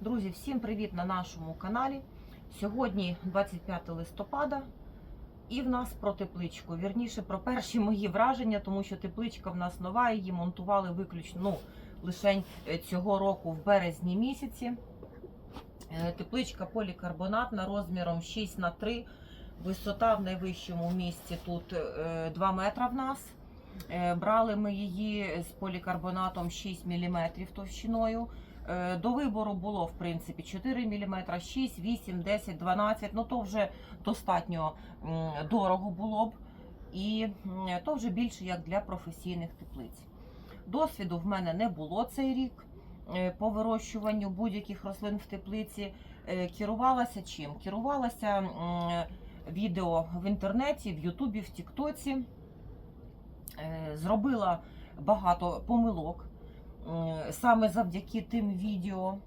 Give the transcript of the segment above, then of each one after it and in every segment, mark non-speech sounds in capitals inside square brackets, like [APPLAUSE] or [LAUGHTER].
Друзі, всім привіт на нашому каналі. Сьогодні 25 листопада, і в нас про тепличку. Вірніше про перші мої враження, тому що тепличка в нас нова, її монтували виключно ну, лише цього року в березні місяці. Е, Тепличка полікарбонатна розміром 6 на 3 Висота в найвищому місці тут е, 2 метра в нас. Е, Брали ми її з полікарбонатом 6 мм товщиною. Е, До вибору було в принципі 4 мм, 6, 8, 10, 12. Ну то вже достатньо дорого було б, і то вже більше як для професійних теплиць. Досвіду в мене не було цей рік е, по вирощуванню будь-яких рослин в теплиці. Е, Керувалася чим? Керувалася відео в інтернеті, в Ютубі, в Тіктоці. Зробила багато помилок саме завдяки тим відео.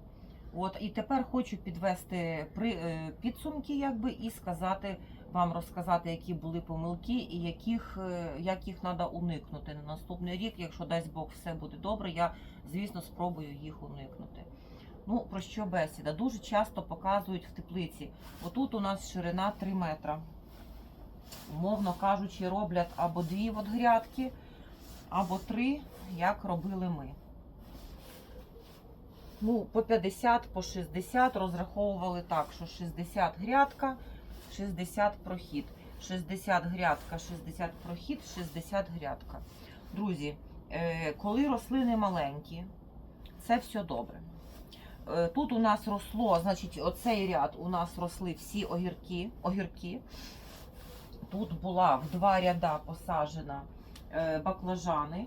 От і тепер хочу підвести при е, підсумки, якби і сказати вам розказати, які були помилки і яких е, як їх треба уникнути на наступний рік. Якщо дасть Бог все буде добре, я звісно спробую їх уникнути. Ну про що бесіда? Дуже часто показують в теплиці. Отут у нас ширина 3 метра. Умовно кажучи, роблять або дві от грядки, або три, як робили ми. Ну, по 50, по 60 розраховували так, що 60 грядка, 60 прохід. 60 грядка, 60 прохід, 60 грядка. Друзі, е, коли рослини маленькі, це все добре. Е, Тут у нас росло, значить, оцей ряд у нас росли всі огірки. огірки. Тут була в два ряда посаджена е, баклажани.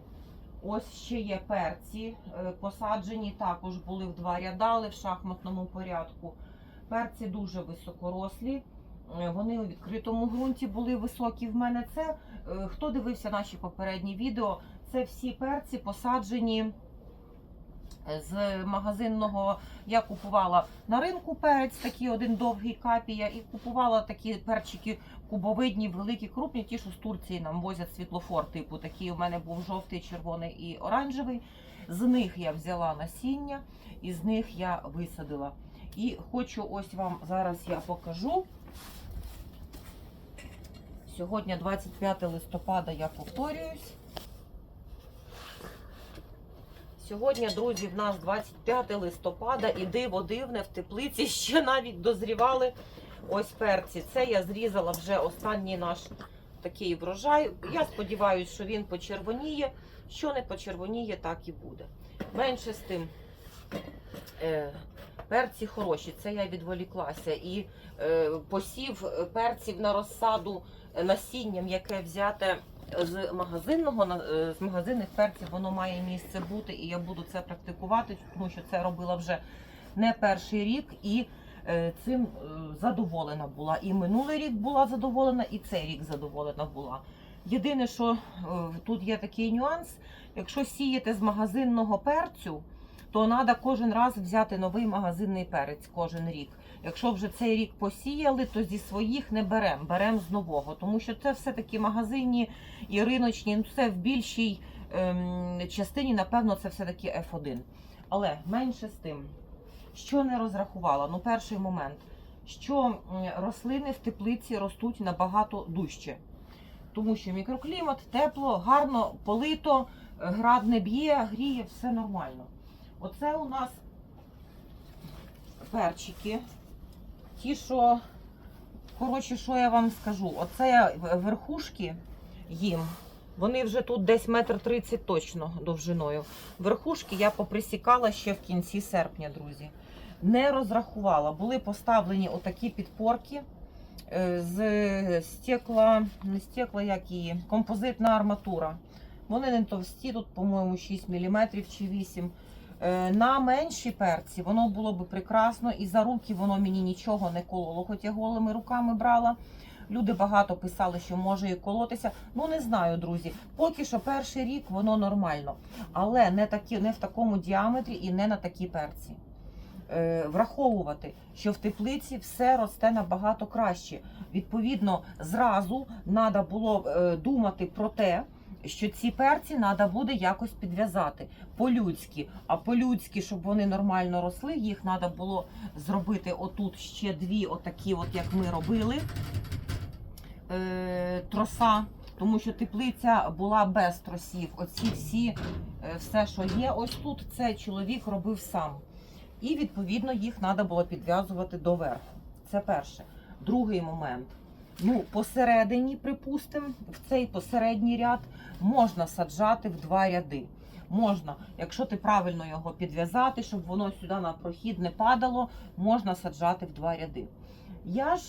Ось ще є перці е, посаджені, також були в два рядали в шахматному порядку. Перці дуже високорослі. Е, Вони у відкритому ґрунті були високі в мене. Це е, хто дивився наші попередні відео, це всі перці посаджені з магазинного. Я купувала на ринку перець, такий один довгий капія, і купувала такі перчики кубовидні, великі, крупні, ті, що з Турції нам возять світлофор. Типу такий у мене був жовтий, червоний і оранжевий. З них я взяла насіння і з них я висадила. І хочу ось вам зараз я покажу. Сьогодні 25 листопада, я повторююсь. Сьогодні, друзі, в нас 25 листопада і диво дивне в теплиці ще навіть дозрівали ось перці. Це я зрізала вже останній наш такий врожай. Я сподіваюся, що він почервоніє. Що не почервоніє, так і буде. Менше з тим. Е, перці хороші, це я відволіклася. І е, посів перців на розсаду насінням, яке взяте з магазинного е, з магазинних перців, воно має місце бути, і я буду це практикувати, тому що це робила вже не перший рік, і е, цим е, задоволена була. І минулий рік була задоволена, і цей рік задоволена була. Єдине, що тут є такий нюанс: якщо сієте з магазинного перцю, то треба кожен раз взяти новий магазинний перець кожен рік. Якщо вже цей рік посіяли, то зі своїх не беремо, беремо з нового, тому що це все-таки магазинні і риночні, ну це в більшій ем, частині, напевно, це все-таки F1. Але менше з тим, що не розрахувала, ну перший момент, що рослини в теплиці ростуть набагато дужче. Тому що мікроклімат, тепло, гарно полито, град не б'є, гріє, все нормально. Оце у нас перчики. Ті, що, коротше, що я вам скажу? Оце верхушки їм. Вони вже тут десь метр тридцять точно довжиною. Верхушки я поприсікала ще в кінці серпня, друзі. Не розрахувала. Були поставлені отакі підпорки е, з стекла, не стекла, як її, композитна арматура. Вони не товсті, тут, по-моєму, 6 мм чи 8 Е, На менші перці воно було би прекрасно, і за руки воно мені нічого не кололо, хоч я голими руками брала. Люди багато писали, що може і колотися. Ну не знаю, друзі. Поки що перший рік воно нормально, але не такі, не в такому діаметрі і не на такі перці. Е, враховувати, що в теплиці все росте набагато краще. Відповідно, зразу треба було е, думати про те, що ці перці треба буде якось підв'язати по-людськи. А по-людськи, щоб вони нормально росли, їх треба було зробити отут ще дві, отакі, от як ми робили, е, троса. Тому що теплиця була без тросів. Оці всі, е, все, що є ось тут, це чоловік робив сам. І відповідно їх треба було підв'язувати доверху. Це перше. Другий момент. Ну, посередині, припустимо, в цей посередній ряд можна саджати в два ряди. Можна, якщо ти правильно його підв'язати, щоб воно сюди на прохід не падало, можна саджати в два ряди. Я ж,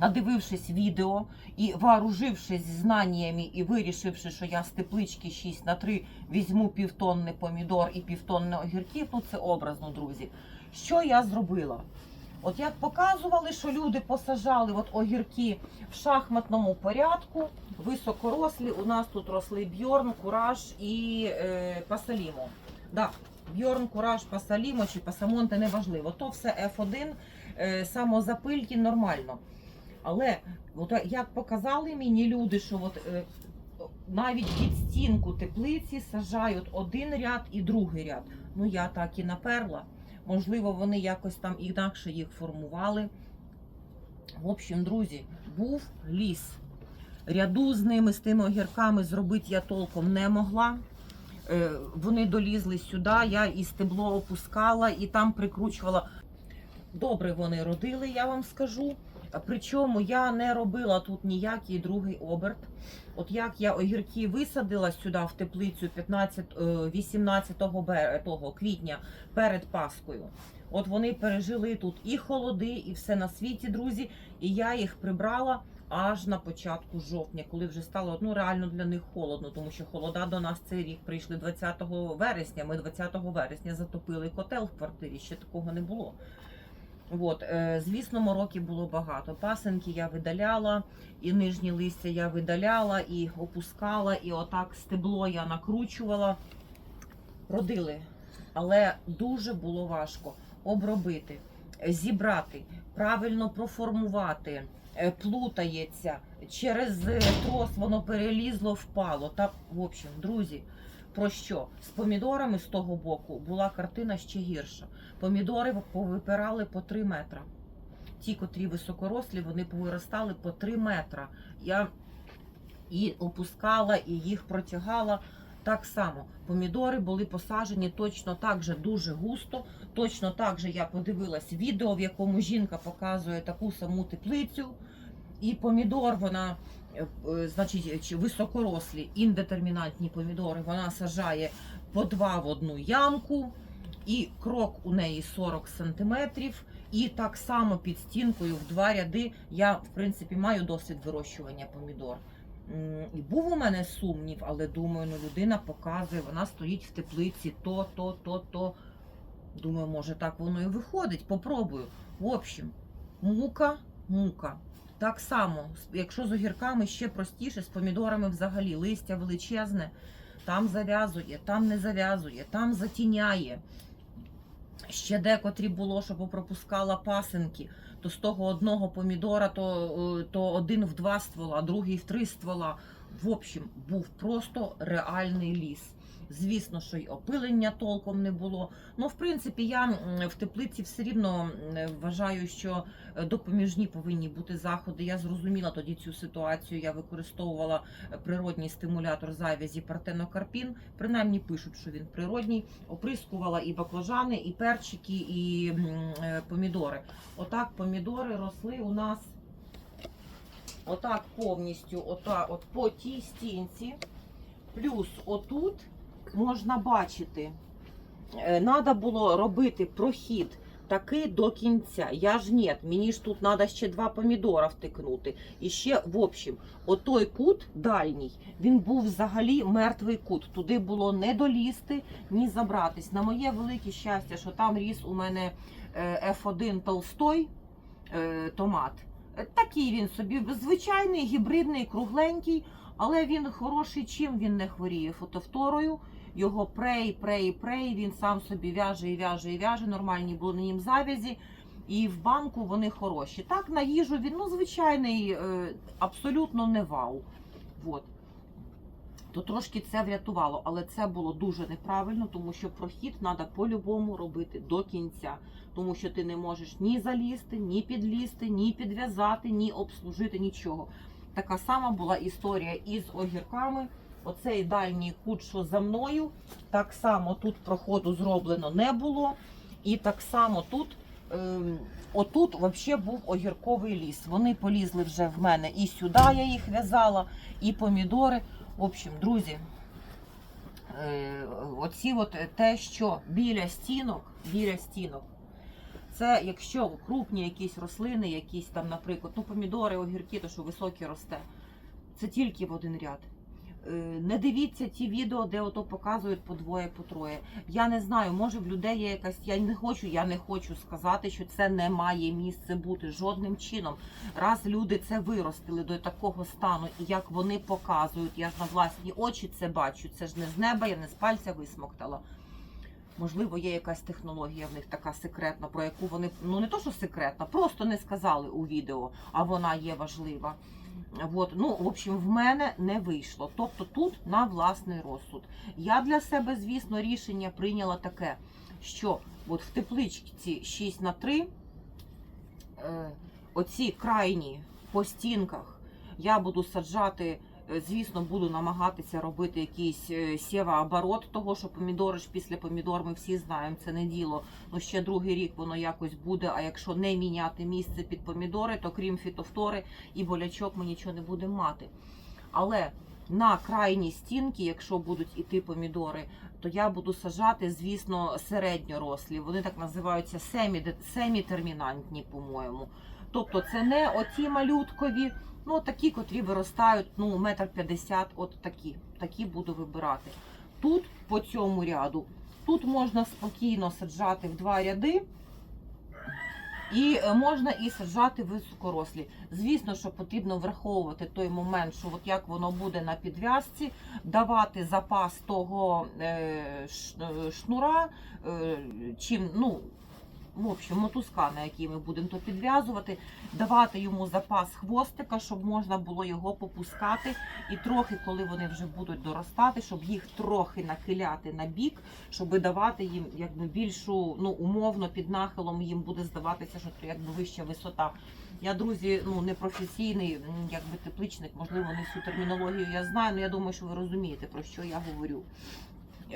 надивившись відео і вооружившись знаннями і вирішивши, що я з теплички 6 на 3 візьму півтонни помідор і півтонни огірків, ну це образно, друзі. Що я зробила? От як показували, що люди посажали от огірки в шахматному порядку, високорослі. У нас тут росли бьорн, кураж і е, пасалімо. Да, бьорн, кураж, пасалімо чи пасамонте неважливо. То все F1, е, самозапильки нормально. Але от як показали мені люди, що от, е, навіть під стінку теплиці сажають один ряд і другий ряд. Ну я так і наперла. Можливо, вони якось там інакше їх формували. В общем, друзі, був ліс. Ряду з ними, з тими огірками зробити я толком не могла. Е, Вони долізли сюди, я і стебло опускала, і там прикручувала. Добре вони родили, я вам скажу. Причому я не робила тут ніякий другий оберт. От як я огірки висадила сюди в теплицю 15, е, 18 бе- того квітня перед Паскою. От вони пережили тут і холоди, і все на світі, друзі. І я їх прибрала аж на початку жовтня, коли вже стало ну реально для них холодно, тому що холода до нас цей рік прийшли 20 вересня. Ми 20 вересня затопили котел в квартирі. Ще такого не було. От, е, звісно, мороків було багато. Пасенки я видаляла, і нижні листя я видаляла, і опускала, і отак стебло я накручувала. Родили. Але дуже було важко обробити, зібрати, правильно проформувати, е, плутається. Через е, трос воно перелізло, впало. Так, в общем, друзі, про що? З помідорами з того боку була картина ще гірша. Помідори повипирали по 3 метра. Ті, котрі високорослі, вони повиростали по 3 метра. Я і опускала, і їх протягала. Так само помідори були посаджені точно так же дуже густо. Точно так же я подивилась відео, в якому жінка показує таку саму теплицю. І помідор вона, е, е, значить, високорослі, індетермінантні помідори, вона сажає по два в одну ямку, і крок у неї 40 сантиметрів. І так само під стінкою в два ряди я, в принципі, маю досвід вирощування помідор. І був у мене сумнів, але думаю, ну людина показує, вона стоїть в теплиці, то, то, то, то. Думаю, може так воно і виходить. Попробую. В общем, мука, мука. Так само, якщо з огірками ще простіше, з помідорами взагалі листя величезне, там зав'язує, там не зав'язує, там затіняє. Ще декотрі було, що попропускала пасинки, то з того одного помідора, то, е, то один в два ствола, другий в три ствола. В общем, був просто реальний ліс. Звісно, що й опилення толком не було. Ну, в принципі, я в теплиці все рівно вважаю, що е, допоміжні повинні бути заходи. Я зрозуміла тоді цю ситуацію. Я використовувала е, природній стимулятор завязі партенокарпін. Принаймні пишуть, що він природній. Оприскувала і баклажани, і перчики, і е, помідори. Отак помідори росли у нас. Отак повністю, ота, от по тій стінці. Плюс отут можна бачити, треба було робити прохід такий до кінця. Я ж ні, мені ж тут треба ще два помідора втикнути. І ще, в общем, отой кут дальній, він був взагалі мертвий кут. Туди було не долізти, ні забратись. На моє велике щастя, що там ріс у мене е, F1 Толстой е, томат. Е, Такий він собі звичайний, гібридний, кругленький, але він хороший, чим він не хворіє фотофторою. Його прей, прей, прей, він сам собі в'яже і в'яже і в'яже, нормальні були на нім завязі. І в банку вони хороші. Так, на їжу він ну, звичайний, е, абсолютно не вау. Вот. то трошки це врятувало, але це було дуже неправильно, тому що прохід треба по-любому робити до кінця, тому що ти не можеш ні залізти, ні підлізти, ні підв'язати, ні обслужити нічого. Така сама була історія із огірками. Оцей дальній кут, що за мною, так само тут проходу зроблено не було. І так само тут, ем, отут взагалі був огірковий ліс. Вони полізли вже в мене і сюди я їх в'язала, і помідори. В общем, друзі, е, оці от те, що біля стінок, біля стінок, це якщо крупні якісь рослини, якісь там, наприклад, ну помідори, огірки, то що високі росте, це тільки в один ряд. Е, Не дивіться ті відео, де ото показують по двоє, по троє. Я не знаю, може в людей є якась. Я не хочу, я не хочу сказати, що це не має місце бути жодним чином. Раз люди це виростили до такого стану, і як вони показують, я ж на власні очі це бачу. Це ж не з неба, я не з пальця висмоктала. Можливо, є якась технологія в них така секретна, про яку вони ну не то, що секретна, просто не сказали у відео, а вона є важлива. От, ну, в общем, в мене не вийшло. Тобто тут на власний розсуд. Я для себе, звісно, рішення прийняла таке, що от в тепличці 6 на 3 е, оці крайні по стінках я буду саджати. Звісно, буду намагатися робити якийсь е, сєва-оборот, того що помідори ж після помідор ми всі знаємо, це не діло. Ну ще другий рік воно якось буде. А якщо не міняти місце під помідори, то крім фітофтори і болячок ми нічого не будемо мати. Але на крайні стінки, якщо будуть іти помідори, то я буду сажати, звісно, середньорослі. Вони так називаються семі, семітермінантні, по-моєму. Тобто це не оті малюткові, ну такі, котрі виростають ну, метр п'ятдесят, от такі. Такі буду вибирати. Тут по цьому ряду, тут можна спокійно саджати в два ряди. І е, можна і саджати високорослі. Звісно, що потрібно враховувати той момент, що от як воно буде на підв'язці, давати запас того е, е, шнура, чим, ну, в общем, мотузка, на який ми будемо то підв'язувати, давати йому запас хвостика, щоб можна було його попускати. І трохи, коли вони вже будуть доростати, щоб їх трохи нахиляти на бік, щоб давати їм якби більшу, ну умовно під нахилом їм буде здаватися, що якби вища висота. Я, друзі, ну не професійний, якби тепличник, можливо, не всю термінологію я знаю, але я думаю, що ви розумієте, про що я говорю.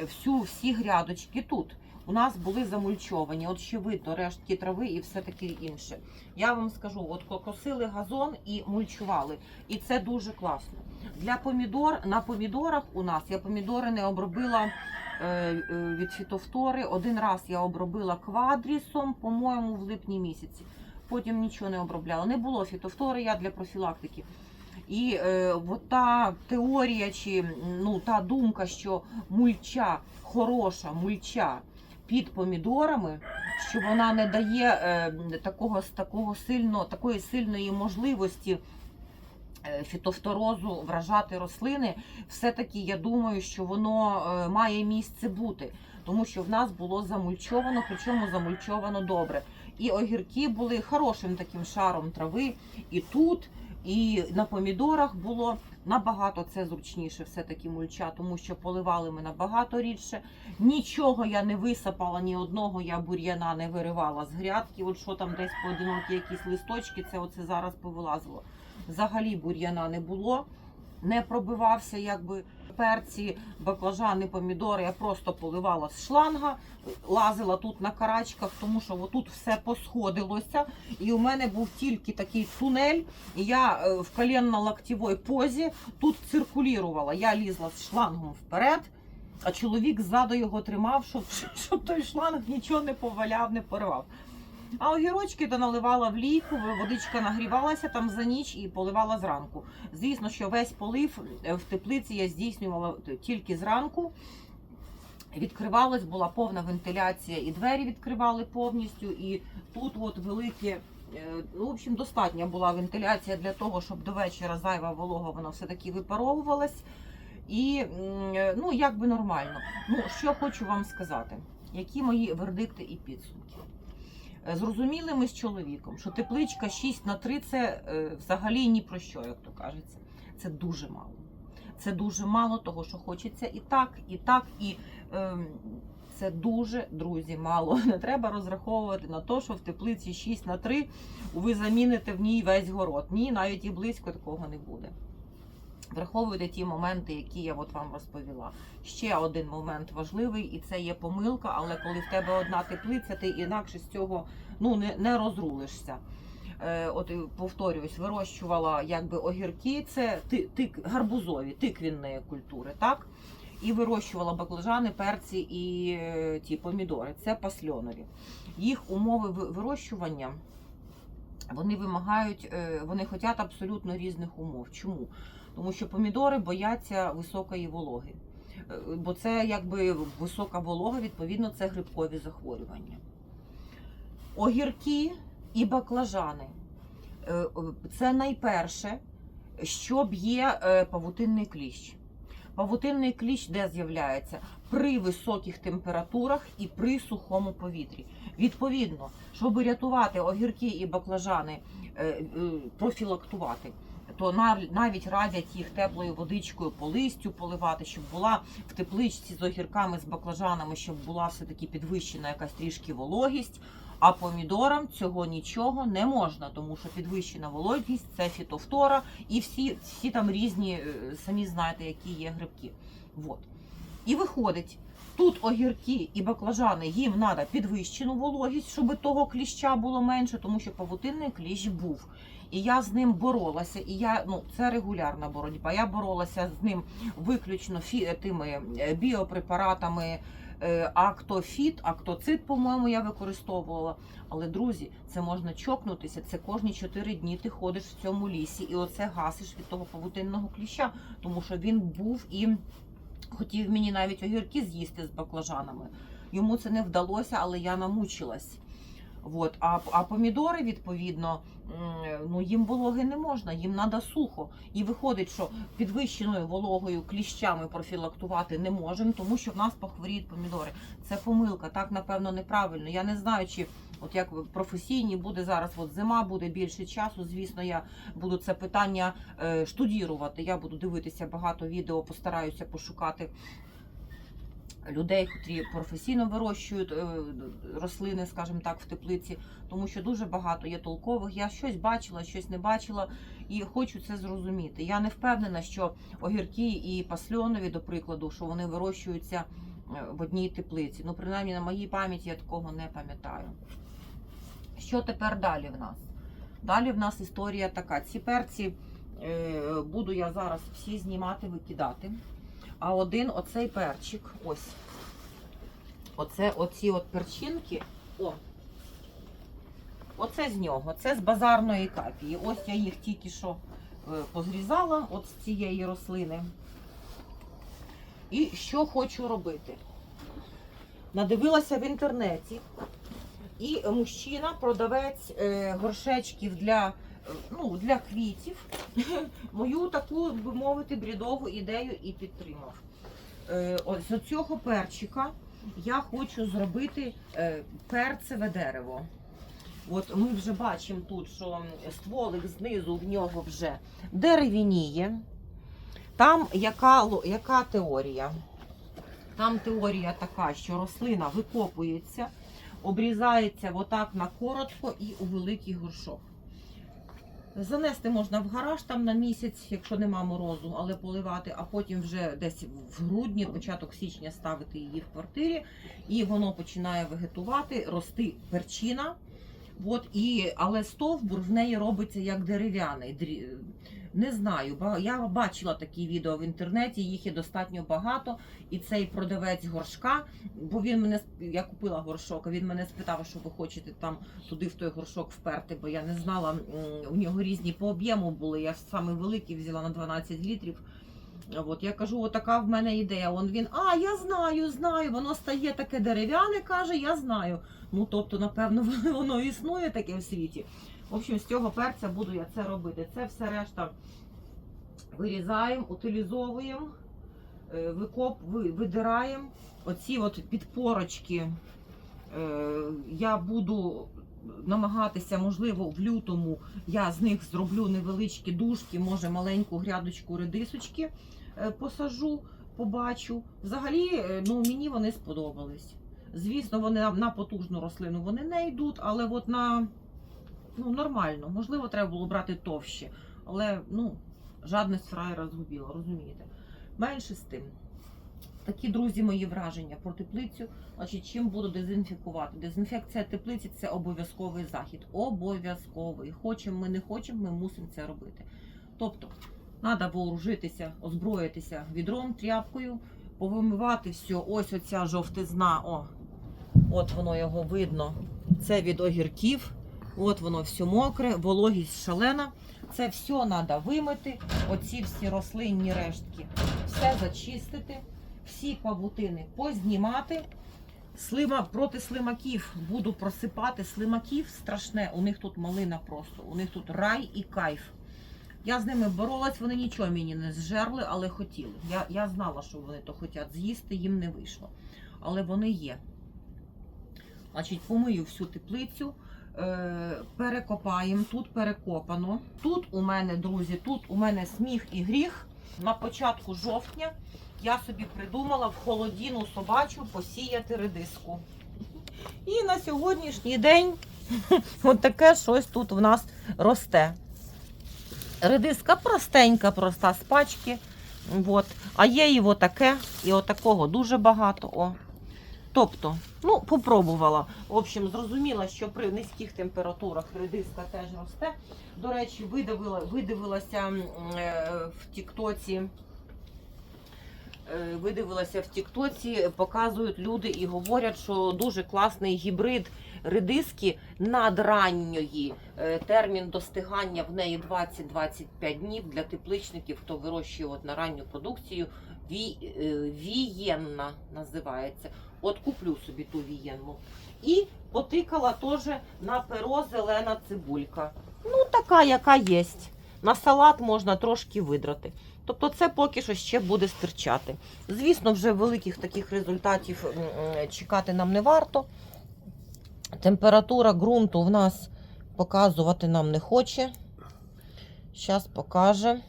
Всю, всі грядочки тут у нас були замульчовані. От ще видно рештки трави і все таке інше. Я вам скажу, от косили газон і мульчували. І це дуже класно. Для помідор на помідорах у нас я помідори не обробила е, е, від фітофтори. Один раз я обробила квадрісом, по-моєму, в липні місяці. Потім нічого не обробляла. Не було фітофтори, я для профілактики. І е, от та теорія чи ну, та думка, що мульча, хороша мульча під помідорами, що вона не дає е, такого, такого сильно, такої сильної можливості е, фітофторозу вражати рослини, все-таки я думаю, що воно е, має місце бути, тому що в нас було замульчовано, причому замульчовано добре. І огірки були хорошим таким шаром трави, і тут, і на помідорах було набагато це зручніше, все-таки мульча, тому що поливали ми набагато рідше. Нічого я не висипала, ні одного я бур'яна не виривала з грядки. От що там десь поодинокі якісь листочки, це оце зараз повилазило. Взагалі бур'яна не було, не пробивався якби перці, баклажани, помідори. Я просто поливала з шланга, лазила тут на карачках, тому що отут все посходилося. І у мене був тільки такий тунель. Я е, в колінно-локтєвій позі тут циркулірувала. Я лізла з шлангом вперед. А чоловік ззаду його тримав, щоб, [LAUGHS] щоб той шланг нічого не поваляв, не порвав. А огірочки то наливала в лійку, водичка нагрівалася там за ніч і поливала зранку. Звісно, що весь полив е, в теплиці я здійснювала тільки зранку. Відкривалась, була повна вентиляція, і двері відкривали повністю. І тут от велике, е, в общем, достатня була вентиляція для того, щоб до вечора зайва волога вона все-таки випаровувалась. І е, ну, як би нормально. Ну, що хочу вам сказати, які мої вердикти і підсумки. Е, Зрозуміли ми з чоловіком, що тепличка 6 на 3 це е, взагалі ні про що, як то кажеться. Це дуже мало. Це дуже мало того, що хочеться і так, і так, і ем, це дуже, друзі, мало. [LAUGHS] Не треба розраховувати на те, що в теплиці 6 на 3 ви заміните в ній весь город. Ні, навіть і близько такого не буде. Враховуйте ті моменти, які я от вам розповіла. Ще один момент важливий, і це є помилка, але коли в тебе одна теплиця, ти інакше з цього ну, не, не розрулишся. Е, от повторююсь, вирощувала якби огірки, це ти, тик, гарбузові, тиквінні культури, так? І вирощувала баклажани, перці і е, ті помідори. Це пасльонові. Їх умови вирощування вони вимагають, е, вони хочуть абсолютно різних умов. Чому? Тому що помідори бояться високої вологи. Е, Бо це якби висока волога, відповідно, це грибкові захворювання. Огірки і баклажани Е, це найперше, що б'є е, павутинний кліщ. Павутинний кліщ де з'являється? При високих температурах і при сухому повітрі. Відповідно, щоб рятувати огірки і баклажани, е, е, профілактувати, то навіть радять їх теплою водичкою по листю поливати, щоб була в тепличці з огірками, з баклажанами, щоб була все-таки підвищена якась трішки вологість. А помідорам цього нічого не можна, тому що підвищена вологість це фітофтора і всі, всі там різні, е, самі знаєте, які є грибки. Вот. І виходить, тут огірки і баклажани їм треба підвищену вологість, щоб того кліща було менше, тому що павутинний кліщ був. І я з ним боролася, і я ну це регулярна боротьба. Я боролася з ним виключно фі, тими е, біопрепаратами. е, Актофіт, актоцит, по-моєму, я використовувала. Але друзі, це можна чокнутися. Це кожні 4 дні ти ходиш в цьому лісі, і оце гасиш від того павутинного кліща, тому що він був і хотів мені навіть огірки з'їсти з баклажанами. Йому це не вдалося, але я намучилась. От. А, а помідори, відповідно, ну їм вологи не можна, їм треба сухо. І виходить, що підвищеною вологою кліщами профілактувати не можемо, тому що в нас похворіють помідори. Це помилка, так напевно неправильно. Я не знаю, чи от як професійні буде зараз. От зима буде більше часу. Звісно, я буду це питання е, штудірувати. Я буду дивитися багато відео, постараюся пошукати людей, котрі професійно вирощують е, рослини, скажімо так, в теплиці, тому що дуже багато є толкових. Я щось бачила, щось не бачила, і хочу це зрозуміти. Я не впевнена, що огірки і пасльонові, до прикладу, що вони вирощуються е, в одній теплиці. Ну, принаймні, на моїй пам'яті я такого не пам'ятаю. Що тепер далі в нас? Далі в нас історія така. Ці перці е, буду я зараз всі знімати, викидати. А один оцей перчик, ось. Оце оці от перчинки. О. Оце з нього. Це з базарної капії. Ось я їх тільки що е, позрізала от з цієї рослини. І що хочу робити? Надивилася в інтернеті. І мужчина, продавець е, горшечків для, ну, для квітів, [LAUGHS] мою таку, би мовити, брідову ідею і підтримав. Е, з цього перчика я хочу зробити е, перцеве дерево. От ми вже бачимо тут, що стволик знизу в нього вже деревініє. Там яка, яка теорія? Там теорія така, що рослина викопується, обрізається отак на коротко і у великий горшок. Занести можна в гараж там на місяць, якщо нема морозу, але поливати, а потім вже десь в грудні, початок січня ставити її в квартирі, і воно починає вегетувати, рости перчина. От, і, але стовбур в неї робиться як дерев'яний. Не знаю, я бачила такі відео в інтернеті, їх є достатньо багато. І цей продавець горшка, бо він мене я купила горшок, а він мене спитав, що ви хочете там туди в той горшок вперти, бо я не знала, у нього різні по об'єму були. Я саме великий взяла на 12 літрів. От я кажу, отака в мене ідея. Он він, а я знаю, знаю, воно стає таке дерев'яне, каже, я знаю. Ну тобто, напевно, [LAUGHS] воно існує таке в світі. В общем, з цього перця буду я це робити. Це все решта вирізаємо, утилізовуємо, е, викоп, видираємо. Оці от підпорочки е, я буду намагатися, можливо, в лютому я з них зроблю невеличкі дужки, може маленьку грядочку редисочки. е, посажу, побачу. Взагалі, е, ну мені вони сподобались. Звісно, вони на, потужну рослину вони не йдуть, але от на ну, нормально. Можливо, треба було брати товще. Але ну, жадність фраєра згубила, розумієте? Менше з тим. Такі, друзі, мої враження про теплицю. Значить, чим буду дезінфікувати? Дезінфекція теплиці це обов'язковий захід. Обов'язковий. Хочемо ми не хочемо, ми мусимо це робити. Тобто, треба вооружитися, озброїтися відром, тряпкою, повимивати все. Ось оця жовтизна. О, от воно його видно. Це від огірків. От воно все мокре, вологість шалена. Це все треба вимити. Оці всі рослинні рештки. Все зачистити, всі павутини познімати. Слима проти слимаків буду просипати. Слимаків страшне. У них тут малина просто. У них тут рай і кайф. Я з ними боролась, вони нічого мені не зжерли, але хотіли. Я, я знала, що вони то хочуть з'їсти, їм не вийшло. Але вони є. Значить, помию всю теплицю, е, перекопаємо. Тут перекопано. Тут у мене, друзі, тут у мене сміх і гріх. На початку жовтня я собі придумала в холодіну собачу посіяти редиску. І на сьогоднішній день [LAUGHS] от таке щось тут в нас росте. Редиска простенька, проста з пачки. От. А є і отаке, і отакого дуже багато. О. Тобто, ну, попробувала. В общем, зрозуміла, що при низьких температурах редиска теж росте. До речі, видивила, видивилася е, в Тіктоці. Е, Видивилася в Тіктоці, показують люди і говорять, що дуже класний гібрид редиски надранньої. Е, Термін достигання в неї 20-25 днів для тепличників, хто вирощує от на ранню продукцію. Е, вієнна називається. От куплю собі ту вієнну. І потикала теж на перо зелена цибулька. Ну, така, яка є. На салат можна трошки видрати. Тобто це поки що ще буде стирчати. Звісно, вже великих таких результатів чекати нам не варто. Температура ґрунту в нас показувати нам не хоче. Зараз покаже.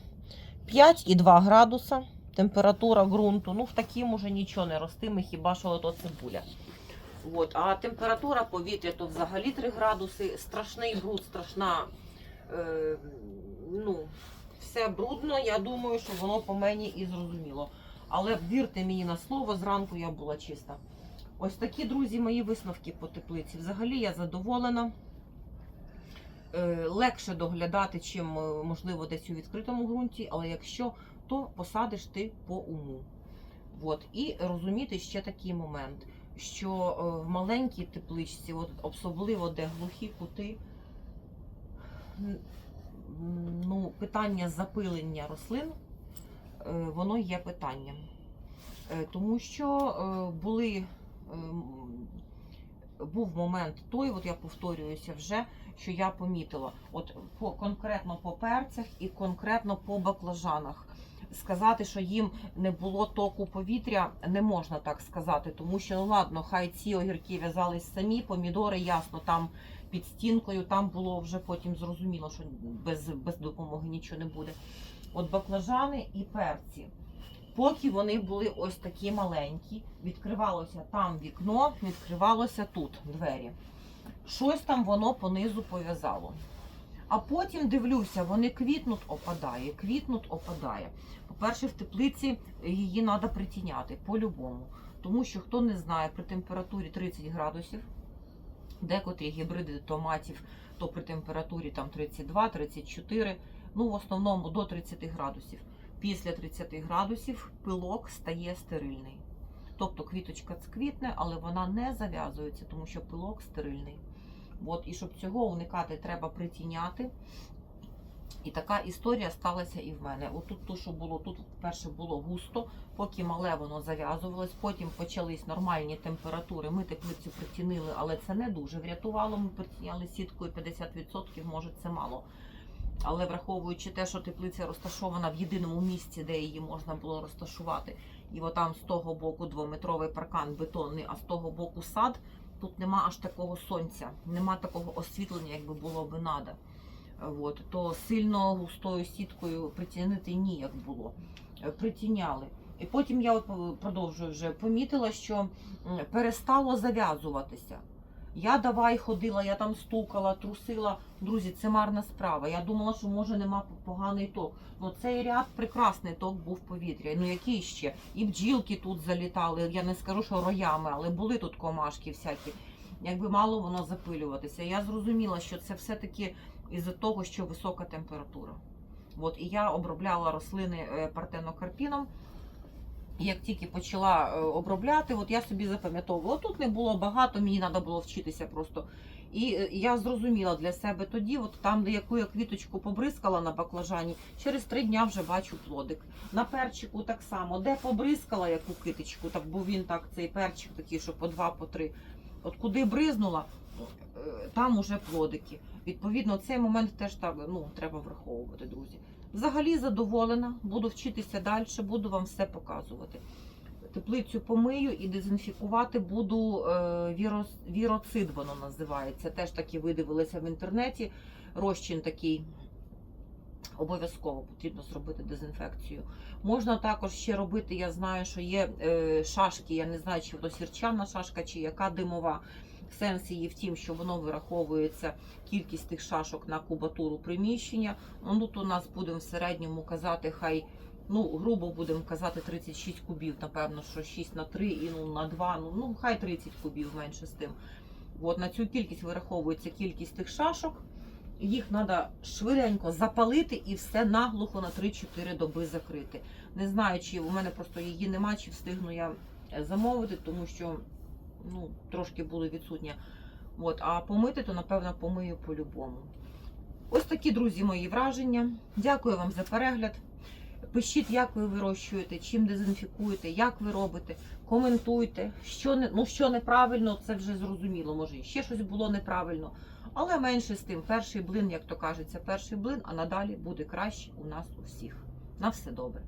5,2 градуса. Температура ґрунту. Ну, в таким уже нічого не ростиме, хіба що ото цибуля. От. А температура повітря то взагалі 3 градуси. Страшний бруд, страшна. Е, ну, все брудно. Я думаю, що воно по мені і зрозуміло. Але вірте мені на слово, зранку я була чиста. Ось такі, друзі, мої висновки по теплиці. Взагалі я задоволена. Е, Легше доглядати, чим е, можливо десь у відкритому ґрунті, але якщо, то посадиш ти по уму. От. І розуміти ще такий момент, що е, в маленькій тепличці, от, особливо де глухі кути, ну, питання запилення рослин, е, воно є питанням. Е, Тому що е, були, був момент той, от я повторююся вже, що я помітила, от по конкретно по перцях і конкретно по баклажанах. Сказати, що їм не було току повітря, не можна так сказати, тому що ну ладно, хай ці огірки в'язались самі, помідори, ясно, там під стінкою, там було вже потім зрозуміло, що без, без допомоги нічого не буде. От баклажани і перці. Поки вони були ось такі маленькі, відкривалося там вікно, відкривалося тут двері. Щось там воно понизу пов'язало. А потім дивлюся, вони квітнуть, опадає, квітнуть, опадає. По-перше, в теплиці її треба притіняти по-любому. Тому що хто не знає, при температурі 30 градусів, декотрі гібриди томатів, то при температурі там 32-34, ну в основному до 30 градусів. Після 30 градусів пилок стає стерильний. Тобто квіточка цквітне, але вона не зав'язується, тому що пилок стерильний. От, і щоб цього уникати, треба притіняти. І така історія сталася і в мене. Отут то, що було, тут перше було густо, поки мале воно зав'язувалось, потім почались нормальні температури. Ми теплицю притінили, але це не дуже врятувало. Ми притіняли сіткою 50%, може це мало. Але враховуючи те, що теплиця розташована в єдиному місці, де її можна було розташувати, і отам з того боку двометровий паркан бетонний, а з того боку сад, тут нема аж такого сонця, нема такого освітлення, якби було би надо. От, то сильно густою сіткою притягнути ніяк було. е, притіняли. І потім я от е, продовжую вже помітила, що перестало зав'язуватися. Я давай ходила, я там стукала, трусила. Друзі, це марна справа. Я думала, що може нема поганий ток. Ну цей ряд прекрасний ток був повітря. Ну який ще? І бджілки тут залітали. Я не скажу, що роями, але були тут комашки всякі. Якби мало воно запилюватися. Я зрозуміла, що це все-таки із-за того, що висока температура. От і я обробляла рослини е, партенокарпіном. Як тільки почала е, обробляти, от я собі запам'ятовувала, тут не було багато, мені треба було вчитися просто. І е, я зрозуміла для себе тоді, от там, де яку я квіточку побризкала на баклажані, через три дня вже бачу плодик. На перчику так само, де побризкала яку киточку, так бо він так, цей перчик такий, що по два, по три. От куди бризнула, там уже плодики. Відповідно, цей момент теж так ну, треба враховувати, друзі. Взагалі задоволена, буду вчитися далі, буду вам все показувати. Теплицю помию і дезінфікувати буду е, вірос, віроцид, воно називається. Теж таки видивилися в інтернеті. Розчин такий. Обов'язково потрібно зробити дезінфекцію. Можна також ще робити, я знаю, що є е, шашки, я не знаю, чи то сірчана шашка, чи яка димова. Сенс її в тім, що воно вираховується кількість тих шашок на кубатуру приміщення. Ну тут у нас будемо в середньому казати, хай ну грубо будемо казати 36 кубів, напевно, що 6 на 3 і ну на 2, ну, ну хай 30 кубів менше з тим. От на цю кількість вираховується кількість тих шашок. Їх треба швиденько запалити і все наглухо на 3-4 доби закрити. Не знаю, чи у мене просто її нема, чи встигну я е, замовити, тому що ну, трошки буду відсутня. От, а помити, то напевно помию по-любому. Ось такі, друзі, мої враження. Дякую вам за перегляд. Пишіть, як ви вирощуєте, чим дезінфікуєте, як ви робите. Коментуйте, що не ну що неправильно, це вже зрозуміло. Може, ще щось було неправильно. Але менше з тим, перший блин, як то кажеться, перший блин, а надалі буде краще у нас у всіх. На все добре.